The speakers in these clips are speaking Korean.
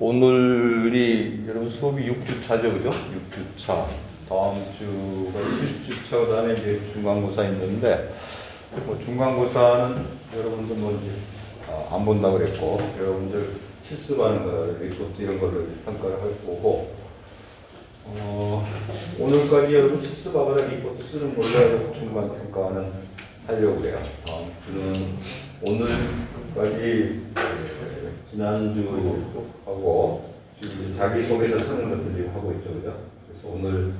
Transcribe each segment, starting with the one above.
오늘이 여러분 수업이 6주차죠, 그죠? 6주차. 다음 주가 10주차, 그 다음에 이제 중간고사 있는데, 뭐 중간고사는 여러분들 뭐 이제 아, 안 본다고 그랬고, 여러분들 실습하는 거, 리포트 이런 거를 평가를 할 거고, 어, 오늘까지 여러분 실습하거나 리포트 쓰는 걸로 중간 평가는 하려고 그래요. 다음 주는 오늘까지 지난주 하고 지금 자기소개서 쓰는 것들이 하고 있죠, 그죠? 그래서 오늘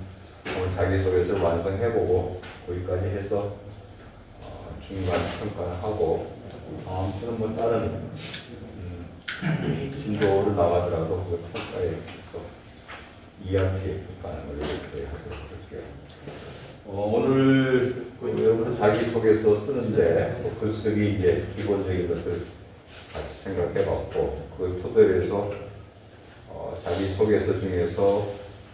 오늘 자기소개서 완성해보고 거기까지 해서 어, 중간 평가를 하고 다음 주는 뭐 다른 음, 진도를 나가더라도 그 평가에 있어 ERP 평가하는 걸 이렇게 하도록 할게요. 어, 오늘 그 여러분 자기소개서 쓰는데 뭐 글쓰기 이제 기본적인 것들 같이 생각해봤고 그 토대로 해서 어, 자기 소개서 중에서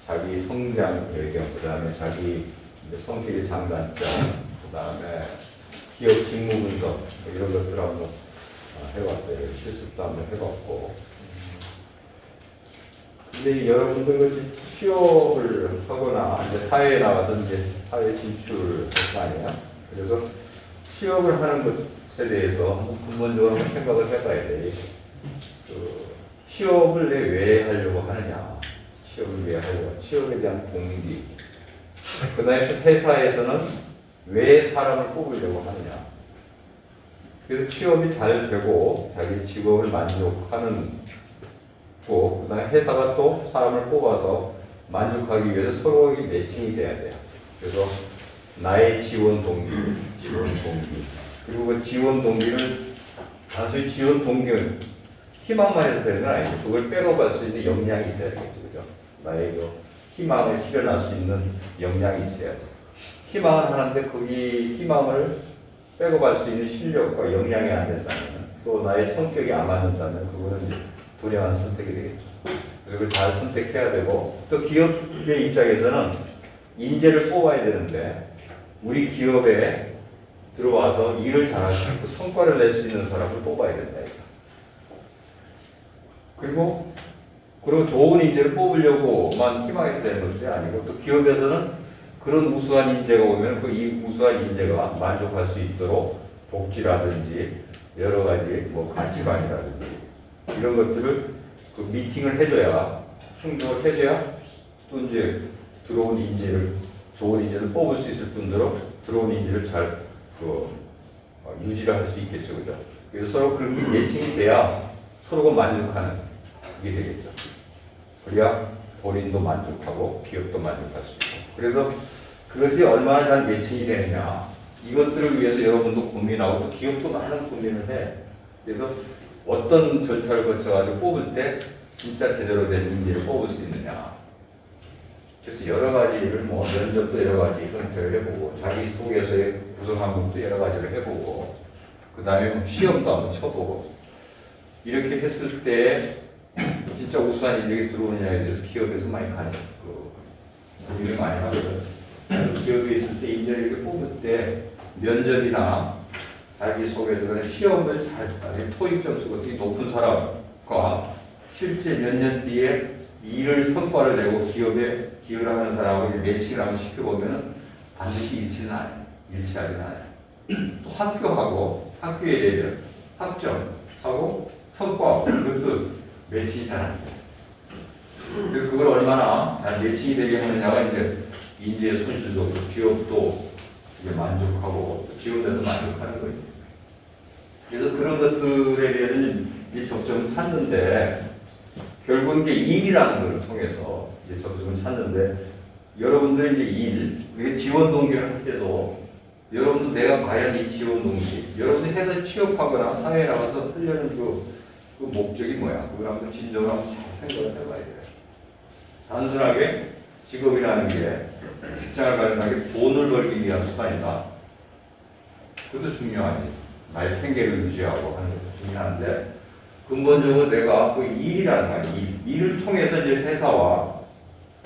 자기 성장 배경, 그 다음에 자기 이제 성격의 장단점, 그 다음에 기업 직무 분석 뭐 이런 것들 한번 어, 해봤어요. 실습도 한번 해봤고. 근데 여러분들 그 취업을 하거나 이제 사회에 나가서 이제 사회 진출을 할 거 아니에요. 그래서 취업을 하는 것에 대해서 한번 근본적으로 한번 생각을 해봐야 돼. 그 취업을 내왜 하려고 하느냐. 취업을 왜 하려고. 취업에 대한 동기. 그 다음에 회사에서는 왜 사람을 뽑으려고 하느냐. 그래서 취업이 잘 되고 자기 직업을 만족하는 고 그 다음에 회사가 또 사람을 뽑아서 만족하기 위해서 서로 이 매칭이 돼야 돼요. 그래서 나의 지원 동기, 지원 동기 그리고 그 지원 동기를 단순히 지원 동기는 희망만 해서 되는 건 아니고 그걸 갈수 있는 역량이 있어야 되겠죠, 그죠? 그 희망을 실현할 수 있는 역량이 있어야 돼. 희망을 하는데 거기 희망을 빼고 갈수 있는 실력과 역량이 안 된다면 또 나의 성격이 안 맞는다면 그거는 불행한 선택이 되겠죠. 그래서 그걸 잘 선택해야 되고 또 기업의 입장에서는 인재를 뽑아야 되는데 우리 기업에 들어와서 일을 잘할 수 있고 성과를 낼 수 있는 사람을 뽑아야 된다. 그리고 그리고 좋은 인재를 뽑으려고만 희망해서 되는 것이 아니고 또 기업에서는 그런 우수한 인재가 오면 그 이 우수한 인재가 만족할 수 있도록 복지라든지 여러 가지 뭐 가치관이라든지 이런 것들을 그 미팅을 해줘야 충족을 해줘야 또 이제 들어온 인재를 좋은 인재를 뽑을 수 있을 뿐더러 들어온 인재를 잘그 유지를 할 수 있겠죠, 그죠? 그래서 서로 그렇게 매칭이 돼야 서로가 만족하는 이게 되겠죠. 그래야 본인도 만족하고 기업도 만족할 수 있고. 그래서 그것이 얼마나 잘 매칭이 되느냐 이것들을 위해서 여러분도 고민하고 또 기업도 많은 고민을 해. 그래서 어떤 절차를 거쳐가지고 뽑을 때 진짜 제대로 된 인재를 뽑을 수 있느냐. 그래서 여러 가지를 뭐 면접도 여러 가지 형태를 해보고 자기 소개서의 구성 항목도 여러 가지를 해보고 그 다음에 시험도 한번 쳐보고 이렇게 했을 때 진짜 우수한 인력이 들어오느냐에 대해서 기업에서 많이 가는 그 고민을 많이 하거든. 기업에 있을 때 이렇게 뽑을 때 면접이나 자기 소개를 시험을 잘 토익 점수가 되게 높은 사람과 실제 몇 년 뒤에 일을 성과를 내고 기업에 기여를 하는 사람하고 매칭을 한번 시켜보면 반드시 일치는 않아요. 일치하지는 않아요. 또 학교하고 학교의 레벨, 학점하고 성과하고 그것도 매칭이 잘 안 돼요. 그래서 그걸 얼마나 잘 매칭이 되게 하느냐가 이제 인재의 손실도 그 기업도 이제 만족하고 또 지원자도 만족하는 거죠. 그래서 그런 것들에 대해서 이제 적정을 찾는데 결국은 이제 일이라는 걸 통해서 이제 적정을 찾는데 여러분들 이제 일, 이게 지원 동기를 할 때도 여러분도 내가 과연 이 지원 동기, 여러분이 해서 취업하거나 사회에 나가서 하려는 그, 그 목적이 뭐야? 그걸 한번 진정으로 한번 잘 생각을 해봐야 돼요. 단순하게 직업이라는 게 직장을 가진다는 게 돈을 벌기 위한 수단이다. 그것도 중요하지. 나의 생계를 유지하고 하는 것도 중요한데 근본적으로 내가 그 일이라는 거 아니야. 일. 일을 통해서 이제 회사와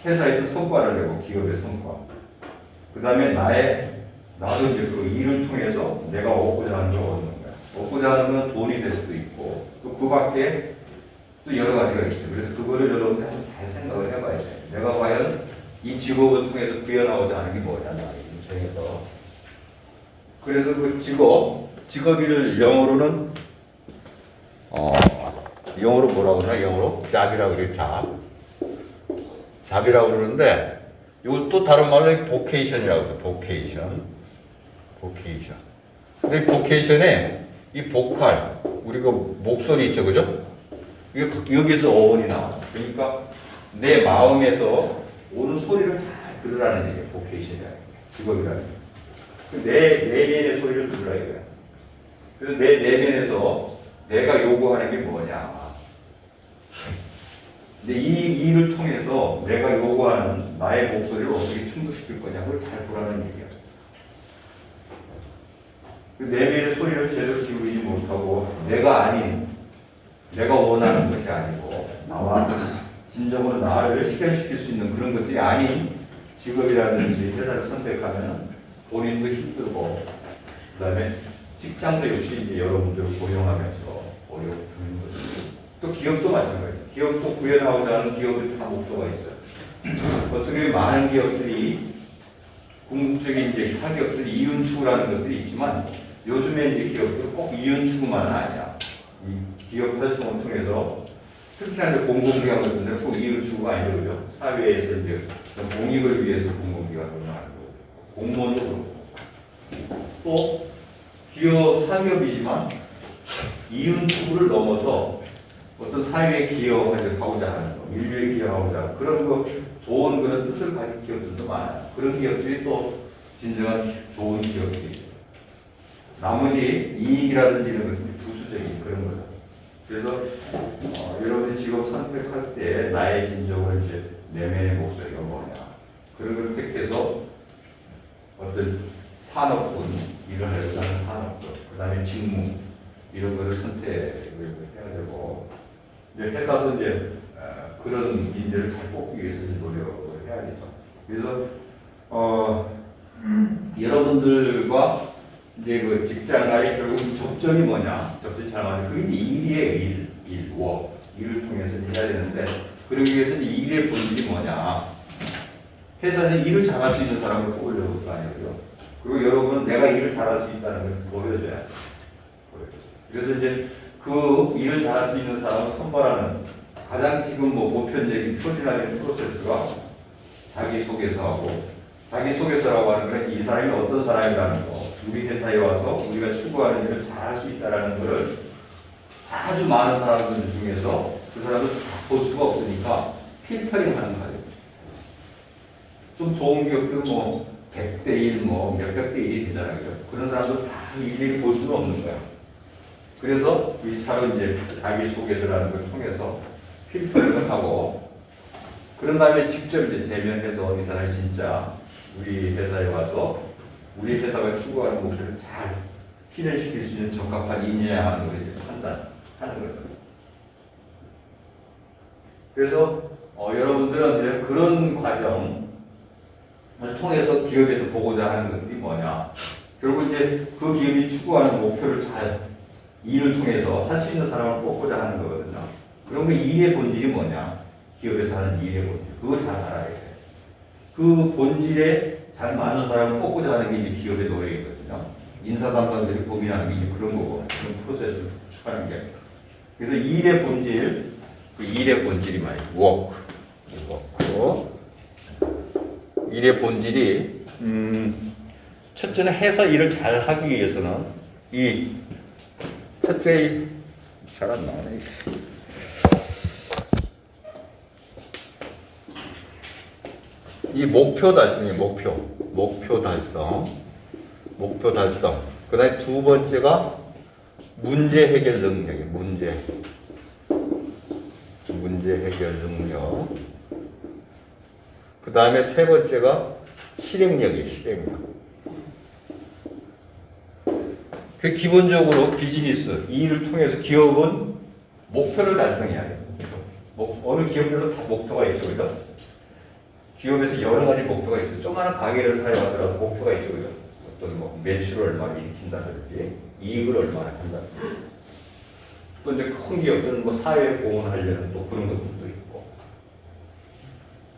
회사에서 성과를 내고 기업의 성과. 그 다음에 나의 나도 이제 그 일을 통해서 내가 얻고자 하는 걸 얻는 거야. 얻고자 하는 건 돈이 될 수도 그 밖에 또 여러 가지가 있어요. 그래서 그거를 여러분들 한번 잘 생각을 해봐야 돼요. 내가 과연 이 직업을 통해서 구현하고자 하는 게 뭐냐, 나 인생에서. 그래서 그 직업, 직업을 영어로는 어, 영어로 뭐라고 그러나? 영어로 잡이라고 그래요, 잡. 잡이라고 그러는데 이걸 또 다른 말로 보케이션이라고 해요, 보케이션. 보케이션. 근데 이 보케이션에 이 보컬, 우리가 목소리 있죠, 그죠? 이게 그- 여기서 어원이 나왔어. 그러니까 내 마음에서 오는 소리를 잘 들으라는 얘기예요, 보케이션이라는 게. 직업이라는 게. 그내 내면의 소리를 들으라 이거야. 그래서 내 내면에서 내가 요구하는 게 뭐냐. 근데 이 일을 통해서 내가 요구하는 나의 목소리를 어떻게 충족시킬 거냐를 잘 보라는 얘기야. 그 내면의 소리를 제대로 기울이지 못하고 내가 아닌 내가 원하는 것이 아니고 나와 진정으로 나를 실현시킬 수 있는 그런 것들이 아닌 직업이라든지 회사를 선택하면 본인도 힘들고 그다음에 직장도 역시 이제 여러분들을 고용하면서 어려운 거죠. 또 기업도 마찬가지예요. 기업도 구현하고자 하는 기업이 다 목표가 있어요. 어떻게 많은 기업들이 궁극적인 이제 사기업들이 이윤 추구라는 것들이 있지만 요즘에 이제 기업들 꼭 이윤 추구만은 아니야. 이 기업 활동을 통해서 특히나 이제 공공기관 같은 데는 꼭 이윤 추구가 그죠? 사회에서 이제 공익을 위해서 공공기관을 하는 거고 공무원도 그렇고 또 기업 사기업이지만 이윤 추구를 넘어서 어떤 사회에 기여하고자 하는 거, 인류에 기여하고자 그런 거 좋은 그런 뜻을 가진 기업들도 많아요. 그런 기업들이 또 진정한 좋은 기업들이죠. 나머지 이익이라든지 이런 것은 부수적인 그런 거죠. 그래서 어, 여러분이 직업 선택할 때 나의 진정을 이제 내면의 목소리가 뭐냐 그런 걸 택해서 어떤 산업군 일을 하려고 하는 산업군 그 다음에 직무 이런 거를 선택을 해야 되고 이제 회사도 이제 어, 그런 인재를 잘 뽑기 위해서 노력을 해야 되죠. 그래서 어, 여러분들과 이제 그 직장과의 결국 접점이 뭐냐? 접점이 잘 맞는 그게 이제 일이에요. 일, 일, 워 일을 통해서 해야 되는데 그러기 위해서 이제 일의 본질이 뭐냐? 회사에서 일을 잘할 수 있는 사람을 뽑으려고 할거 아니고요. 그리고 여러분은 내가 일을 잘할 수 있다는 걸 보여줘야. 보여줘요. 그래서 이제 그 일을 잘할 수 있는 사람을 선발하는 가장 지금 뭐 보편적인 표준화된 프로세스가 자기소개서하고 자기소개서라고 하는 건 이 사람이 어떤 사람이라는 거 우리 회사에 와서 우리가 추구하는 일을 잘 할 수 있다는 것을 아주 많은 사람들 중에서 그 사람을 다볼 수가 없으니까 필터링 하는 거예요. 좀 좋은 기업들 뭐 100대 1, 뭐 몇백 대 1이 되잖아요. 그런 사람들 다 일일이 볼 수는 없는 거야. 그래서 이 차로 이제 자기소개서라는 걸 통해서 필터링을 하고 그런 다음에 직접 이제 대면해서 이 사람이 진짜 우리 회사에 와서 우리 회사가 추구하는 목표를 잘 실현시킬 수 있는 적합한 인재야 하는 걸 판단하는 거예요. 그래서 어, 여러분들은 그런 과정을 통해서 기업에서 보고자 하는 것들이 뭐냐. 결국 이제 그 기업이 추구하는 목표를 잘 일을 통해서 할 수 있는 사람을 뽑고자 하는 거거든요. 그러면 일의 본질이 뭐냐? 기업에서 하는 일의 본질. 그걸 잘 알아야 돼. 그 본질에 잘 맞는 사람을 뽑고자 하는 게 이제 기업의 노력이거든요. 인사 담당들이 고민하는 게 이제 그런 거고, 그런 프로세스를 구축하는 게. 그래서 일의 본질, 그 일의 본질이 말이에요. 워크. 워크. 일의 본질이, 음, 첫째는 회사 일을 잘 하기 위해서는 이 첫째 잘안 나오네. 이 목표 달성이 목표, 목표 달성, 목표 달성. 그 다음에 두 번째가 문제 해결 능력이 문제, 문제 해결 능력. 그 다음에 세 번째가 실행력이 실행력. 그 기본적으로 비즈니스 이 일을 통해서 기업은 목표를 달성해야 돼요. 목, 어느 기업별로 다 목표가 있죠, 그죠? 기업에서 여러 가지 목표가 있어요. 조그마한 가게를 사용하더라도 목표가 있죠? 어떤 뭐 매출을 얼마나 일으킨다든지 이익을 얼마나 한다든지. 또 이제 큰 기업들은 뭐 사회 보온하려는 또 그런 것들도 있고.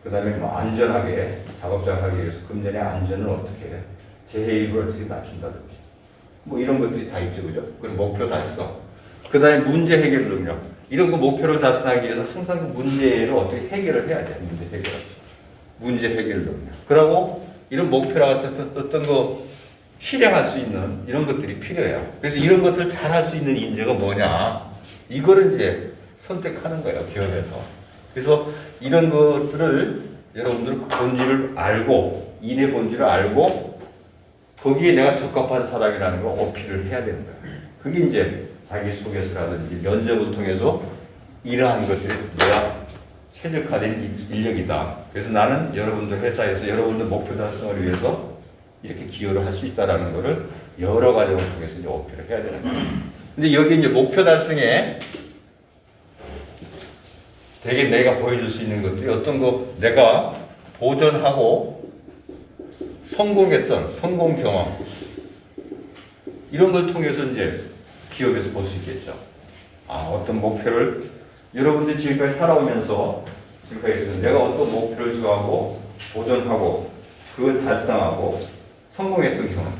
그 다음에 뭐 안전하게 작업장을 하기 위해서 금년의 안전을 어떻게 해? 재해율을 어떻게 낮춘다든지. 뭐 이런 것들이 다 있죠, 그죠? 그리고 목표 달성. 그 다음에 문제 해결 능력. 이런 거 목표를 달성하기 위해서 항상 그 문제를 어떻게 해결을 해야 돼, 문제 해결. 문제 해결 능력. 그러고 이런 목표라 어떤, 어떤 거 실행할 수 있는 이런 것들이 필요해요. 그래서 이런 것들을 잘 할 수 있는 인재가 뭐냐. 이거를 이제 선택하는 거예요, 기업에서. 그래서 이런 것들을 여러분들 본질을 알고, 일의 본질을 알고, 거기에 내가 적합한 사람이라는 걸 어필을 해야 되는 거예요. 그게 이제 자기소개서라든지 면접을 통해서 이러한 것들이 내가 최적화된 이- 인력이다. 그래서 나는 여러분들 회사에서 여러분들 목표 달성을 위해서 이렇게 기여를 할 수 있다라는 것을 여러 과정을 통해서 이제 어필을 해야 되는 거예요. 근데 여기 이제 목표 달성에 되게 내가 보여줄 수 있는 것들이 어떤 거 내가 도전하고 성공했던 성공 경험 이런 걸 통해서 이제 기업에서 볼 수 있겠죠. 아 어떤 목표를 여러분들이 지금까지 살아오면서 지금까지 내가 어떤 목표를 정하고 도전하고 그걸 달성하고 성공했던 경험.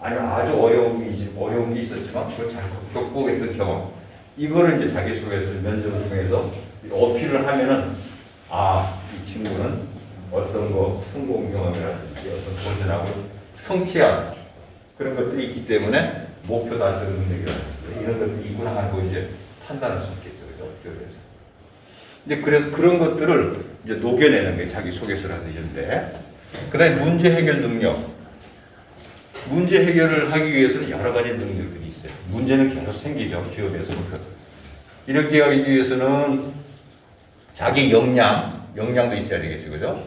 아니면 아주 어려운 게 있었지만 그걸 잘 극복했던 경험. 이거를 이제 자기소개서 면접을 통해서 어필을 하면은 아 이 친구는 어떤 거 성공 경험이라든지 어떤 도전하고 성취한 그런 것들이 있기 때문에 목표 달성 능력이라든지 이런 것들이 있구나 하고 이제 판단할 수 기업에서 이제 그래서 그런 것들을 이제 녹여내는 게 자기 소개서라든지 이런데 그 다음에 문제 해결 능력 문제 해결을 하기 위해서는 여러 가지 능력들이 있어요. 문제는 계속 생기죠. 기업에서. 이렇게 하기 위해서는 자기 역량, 역량도 있어야 되겠죠. 그죠?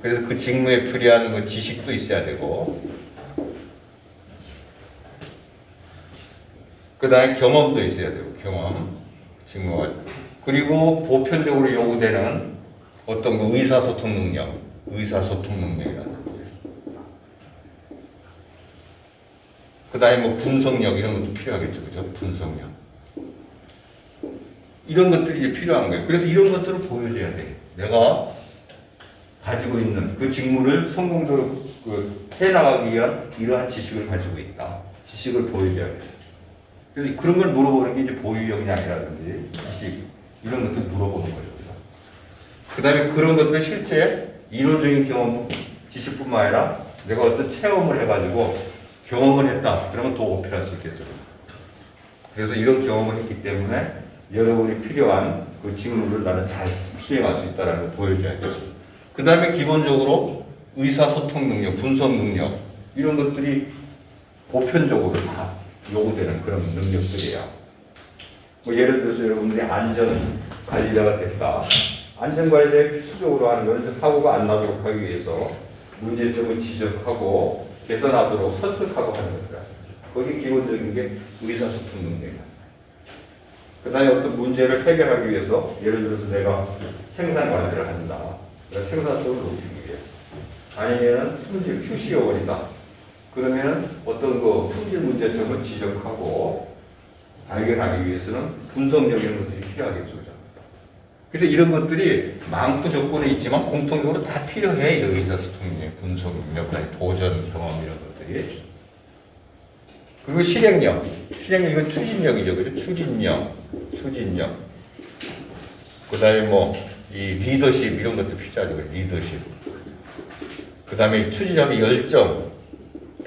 그래서 그 직무에 필요한 그 지식도 있어야 되고, 그 다음에 경험도 있어야 되고, 경험, 직무가. 그리고 보편적으로 요구되는 어떤 그 의사소통 능력, 의사소통 능력이라는. 그 다음에 뭐 분석력 이런 것도 필요하겠죠. 그죠? 분석력. 이런 것들이 이제 필요한 거예요. 그래서 이런 것들을 보여줘야 돼. 내가 가지고 있는 그 직무를 성공적으로 그 해나가기 위한 이러한 지식을 가지고 있다. 지식을 보여줘야 돼. 그래서 그런 걸 물어보는 게 이제 보유 역량이라든지 지식 이런 것들 물어보는 거죠. 그 다음에 그런 것들 실제 이론적인 경험, 지식뿐만 아니라 내가 어떤 체험을 해가지고 경험을 했다. 그러면 더 어필할 수 있겠죠. 그래서 이런 경험을 했기 때문에 여러분이 필요한 그 직무를 나는 잘 수행할 수 있다는 걸 보여줘야겠죠. 그 다음에 기본적으로 의사소통 능력, 분석 능력 이런 것들이 보편적으로 다 요구되는 그런 능력들이에요. 뭐 예를 들어서 여러분들이 안전 관리자가 됐다. 안전관리자의 필수적으로 하는 것은 사고가 안 나도록 하기 위해서 문제점을 지적하고 개선하도록 설득하고 하는 것들. 거기 기본적인 게 의사소통 능력이야. 그 다음에 어떤 문제를 해결하기 위해서 예를 들어서 내가 생산 관리를 한다. 그러니까 생산성을 높이기 위해서. 아니면 품질 QC 요원이다. 그러면 어떤 그 품질 문제점을 지적하고 발견하기 위해서는 분석력 이런 것들이 필요하겠죠. 그래서 이런 것들이 많고 적고는 있지만 공통적으로 다 필요해. 이 의사소통력, 분석력, 도전 경험 이런 것들이. 그리고 실행력. 실행력 이건 추진력이죠. 그죠? 추진력. 추진력. 그 다음에 뭐, 이 리더십 이런 것도 필요하죠. 리더십. 그 다음에 추진력의 열정,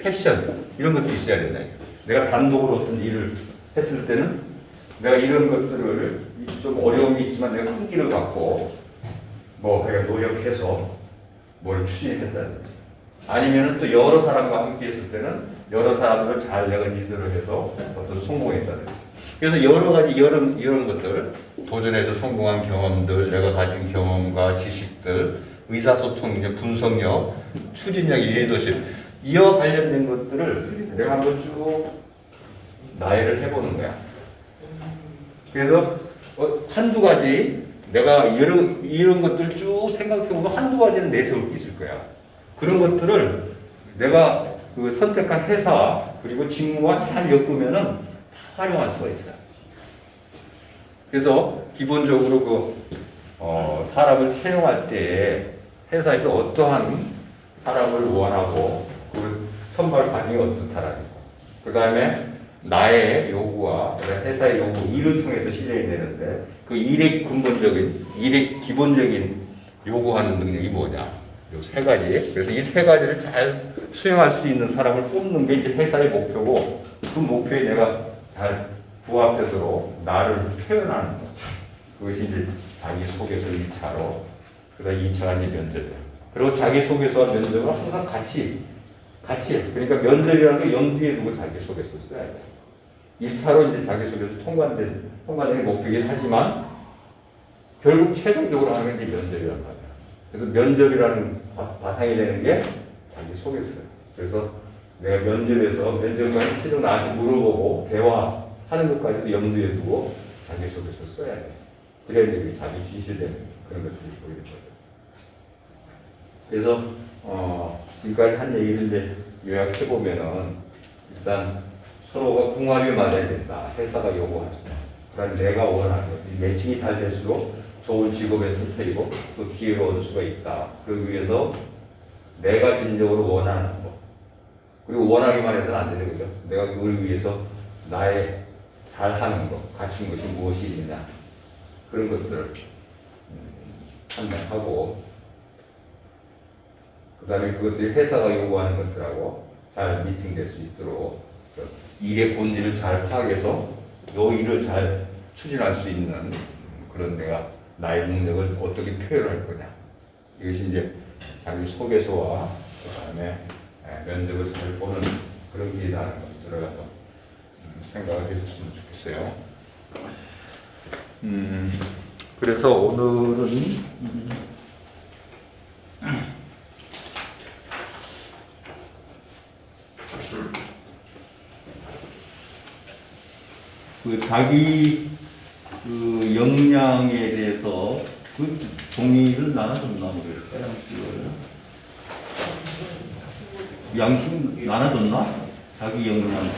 패션 이런 것도 있어야 된다. 내가 단독으로 어떤 일을 했을 때는 내가 이런 것들을 좀 어려움이 있지만 내가 끈기를 갖고 뭐 그냥 노력해서 뭘 추진했다든지 아니면은 또 여러 사람과 함께 했을 때는 여러 사람들을 잘 내가 리드를 해서 어떤 성공했다든지 그래서 여러 가지 이런 이런 것들 도전해서 성공한 경험들 내가 가진 경험과 지식들 의사소통 이제 분석력 추진력 리더십 이와 관련된 것들을 내가 한번 쭉 나열을 해보는 거야. 그래서 어, 한두 가지 내가 이런, 이런 것들 쭉 생각해보면 한두 가지는 내세울 게 있을 거야. 그런 것들을 내가 그 선택한 회사 그리고 직무와 잘 엮으면은 다 활용할 수가 있어요. 그래서 기본적으로 그 어, 사람을 채용할 때 회사에서 어떠한 사람을 원하고 그 선발 과정이 어떻다라는 거. 그 다음에 나의 요구와 회사의 요구, 일을 통해서 실현이 되는데 그 일의 근본적인, 일의 기본적인 요구하는 능력이 뭐냐. 요 세 가지. 그래서 이 세 가지를 잘 수행할 수 있는 사람을 뽑는 게 이제 회사의 목표고 그 목표에 내가 잘 부합되도록 나를 표현하는 것. 그것이 이제 자기 소개서 1차로, 그 다음 2차가 이제 면접이에요. 그리고 자기 소개서와 면접은 항상 같이, 같이. 그러니까 면접이라는 게 염두에 두고 자기 소개서 써야 돼요. 1차로 이제 자기 소개서 통과된, 통과되는 게 목표이긴 하지만 결국 최종적으로 하는 게 면접이란 말이에요. 그래서 면접이라는 바, 바탕이 되는 게 자기 소개서예요. 그래서 내가 면접에서 면접관이 실은 나한테 물어보고 대화하는 것까지도 염두에 두고 자기 소개서 써야 돼. 그래야 이제 자기 지시되는 그런 것들이 보이는 거죠. 그래서 어, 지금까지 한 얘기를 이제 요약해 보면은 일단 서로가 궁합이 맞아야 된다. 회사가 요구하는 거. 그다음 내가 원하는 매칭이 잘 될수록 좋은 직업의 선택이고 또 기회를 얻을 수가 있다. 그러기 위해서 내가 진정으로 원하는 것. 그리고 원하기만 해서는 안 되는 거죠. 내가 그걸 위해서 나의 잘하는 것, 갖춘 것이 무엇이 있느냐. 그런 것들을 음, 판단하고 그 다음에 그것들이 회사가 요구하는 것들하고 잘 미팅될 수 있도록 그 일의 본질을 잘 파악해서 요 일을 잘 추진할 수 있는 음, 그런 내가 나의 능력을 어떻게 표현할 거냐 이것이 이제 자기 소개서와 그 다음에 면접을 잘 보는 그런 길이라는 것들을 한번 음, 생각을 해줬으면 좋겠어요. 음, 그래서 오늘은 그 자기 그 역량에 대해서 그 동의를 나눠줬나 모르겠어요. 양심 나눠줬나? 자기 역량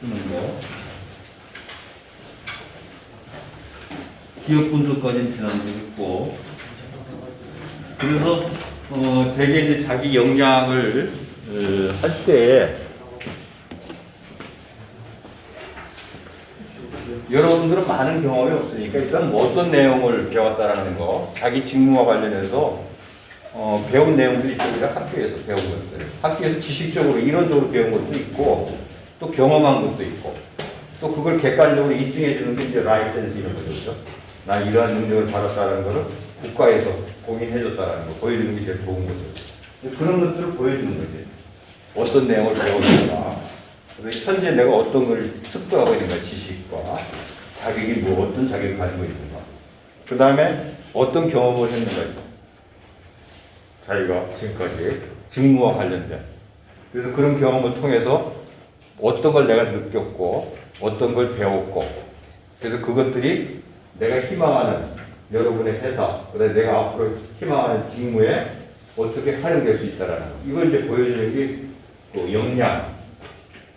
쓰는 거. 기업 분석까지는 지난주에 했고 그래서 어, 대개 이제 자기 역량을 어, 할때 여러분들은 많은 경험이 없으니까 일단 뭐 어떤 내용을 배웠다라는 거 자기 직무와 관련해서 어, 배운 내용들이 있습니다. 학교에서 배운 것들. 학교에서 지식적으로 이론적으로 배운 것도 있고 또 경험한 것도 있고 또 그걸 객관적으로 입증해 주는 게 이제 라이센스 이런 거죠. 나 이러한 능력을 받았다는 거를 국가에서 공인해 줬다는 거 보여주는 게 제일 좋은 거죠. 그런 것들을 보여주는 거지. 어떤 내용을 배웠는가. 현재 내가 어떤 걸 습득하고 있는가. 지식과 자격이 뭐 어떤 자격을 가지고 있는가. 그 다음에 어떤 경험을 했는가. 자기가 지금까지 직무와 관련된. 그래서 그런 경험을 통해서 어떤 걸 내가 느꼈고 어떤 걸 배웠고 그래서 그것들이 내가 희망하는 여러분의 회사, 그다음에 내가 앞으로 희망하는 직무에 어떻게 활용될 수 있다라는 거. 이걸 이제 보여주는 게그 역량,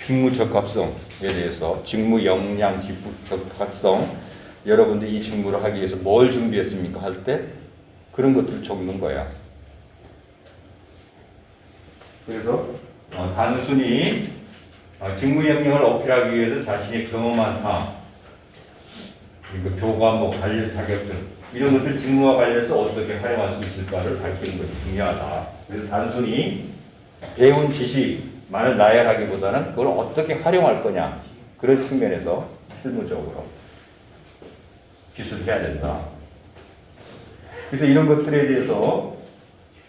직무 적합성에 대해서 직무 역량, 직무 적합성 여러분들이 이 직무를 하기 위해서 뭘 준비했습니까 할 때 그런 것들을 적는 거야. 그래서 어, 단순히 어, 직무 역량을 어필하기 위해서 자신이 경험한 사항, 그리고 교과, 뭐 관련 자격증 이런 것들 직무와 관련해서 어떻게 활용할 수 있을까를 밝히는 것이 중요하다. 그래서 단순히 배운 지식 만을 나열하기보다는 그걸 어떻게 활용할 거냐 그런 측면에서 실무적으로 기술해야 된다. 그래서 이런 것들에 대해서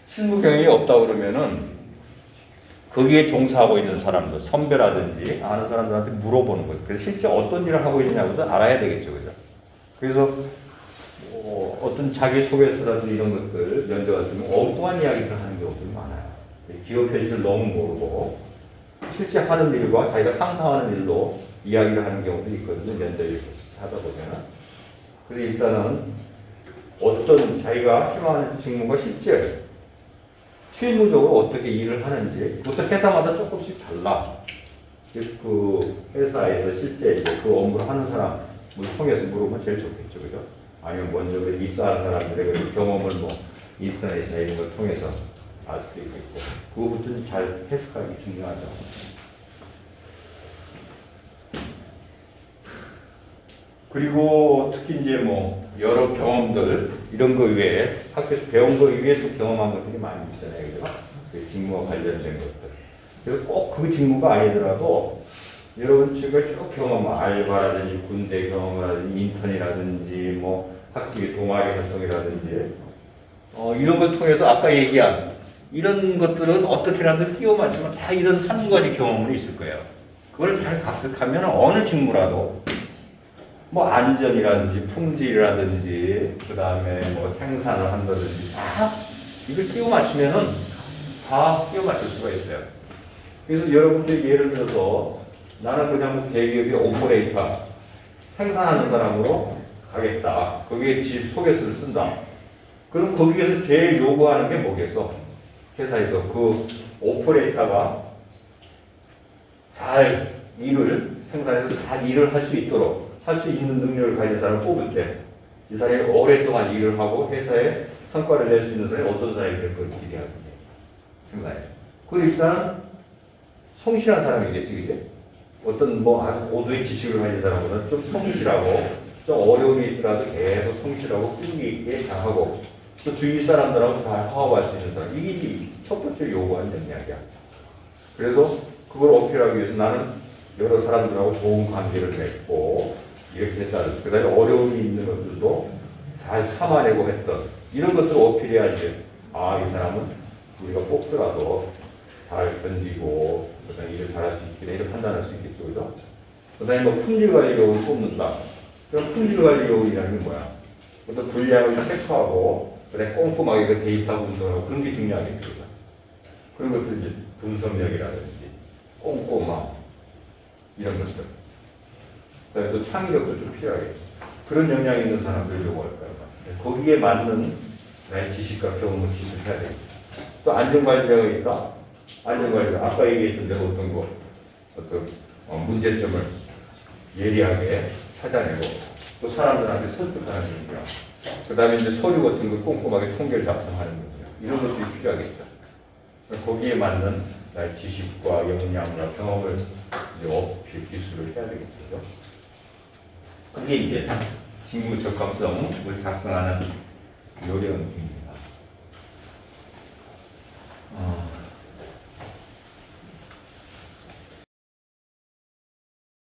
실무 경험이 없다 그러면은 거기에 종사하고 있는 사람들, 선배라든지 아는 사람들한테 물어보는 거죠. 그래서 실제 어떤 일을 하고 있냐고도 알아야 되겠죠, 그죠? 그래서 뭐 어떤 자기 소개서라든지 이런 것들 면접할 때 엉뚱한 이야기를 하는 경우들이 많아요. 기업 현실을 너무 모르고 실제 하는 일과 자기가 상상하는 일로 이야기를 하는 경우도 있거든요. 면접을 하다 보면. 그래서 일단은 어떤 자기가 희망하는 직무가 실제 실무적으로 어떻게 일을 하는지 그것도 회사마다 조금씩 달라. 그 회사에서 실제 이제 그 업무를 하는 사람 뭐 통해서 물으면 제일 좋겠죠, 그죠? 아니면 먼저 그 입사한 사람들의 그 경험을 뭐 인터넷이나 이런 걸 통해서 알 수도 있겠고 그거부터 잘 해석하기 중요하죠. 그리고 특히 이제 뭐 여러 경험들 이런 거 외에 학교에서 배운 거 외에 또 경험한 것들이 많이 있잖아요, 그죠? 그 직무와 관련된 것들. 그래서 꼭 그 직무가 아니더라도 여러분 지금 쭉 경험한 알바라든지 군대 경험이라든지 인턴이라든지 뭐 학교 동아리 활동이라든지 어, 이런 걸 통해서 아까 얘기한 이런 것들은 어떻게라도 끼워 맞추면 다 이런 한 가지 경험은 있을 거예요. 그걸 잘 각색하면 어느 직무라도 뭐 안전이라든지 품질이라든지 그 다음에 뭐 생산을 한다든지 다 이걸 끼워 맞추면은 다 끼워 맞출 수가 있어요. 그래서 여러분들 예를 들어서 나는 그냥 대기업의 오퍼레이터 생산하는 사람으로 가겠다. 거기에 지 소개서를 쓴다. 그럼 거기에서 제일 요구하는 게 뭐겠어? 회사에서 그 오퍼레이터가 잘 일을 생산해서 잘 일을 할 수 있도록 할 수 있는 능력을 가진 사람을 뽑을 때 이 사람이 오랫동안 일을 하고 회사에 성과를 낼 수 있는 사람이 어떤 사람이 될 걸 기대하는데 생산해. 그 일단은 성실한 사람이겠지, 그지? 어떤 뭐 아주 고도의 지식을 가진 사람보다는 좀 성실하고 좀 어려움이 있더라도 계속 성실하고 끈기 있게 잘하고 또 주위 사람들하고 잘 화합할 수 있는 사람 이게 첫 번째 요구하는 역량이야. 그래서 그걸 어필하기 위해서 나는 여러 사람들하고 좋은 관계를 맺고 이렇게 했다. 그 다음에 어려움이 있는 것들도 잘 참아내고 했던 이런 것들을 어필해야지. 아, 이 사람은 우리가 뽑더라도 잘 견디고 그 다음에 일을 잘할 수 있겠다. 이렇게 판단할 수 있겠죠. 그죠? 그 다음에 뭐 품질 관리 요구를 뽑는다. 그럼 품질 관리 요구이라는 게 뭐야? 어떤 분량을 체크하고 그다음에 꼼꼼하게 그 데이터 분석하고 그런 게 중요하겠죠. 그죠? 그런 것들 이제 분석력이라든지 꼼꼼함 이런 것들. 그다음에 또 창의력도 좀 필요하겠죠. 그런 역량이 있는 사람들 요구할 거예요. 거기에 맞는 나의 지식과 경험을 기술해야 되겠죠. 또 안전관리자가 있다. 안전관리자 아까 얘기했던 대로 어떤 거 어떤 어, 문제점을 예리하게 찾아내고 또 사람들한테 설득하는 능력. 그 다음에 이제 서류 같은 거 꼼꼼하게 통계를 작성하는 거죠. 이런 것들이 필요하겠죠. 거기에 맞는 나의 지식과 역량과 경험을 이제 어필 기술을 해야 되겠죠. 그게 이제 직무 적합성을 작성하는 요령입니다. 어.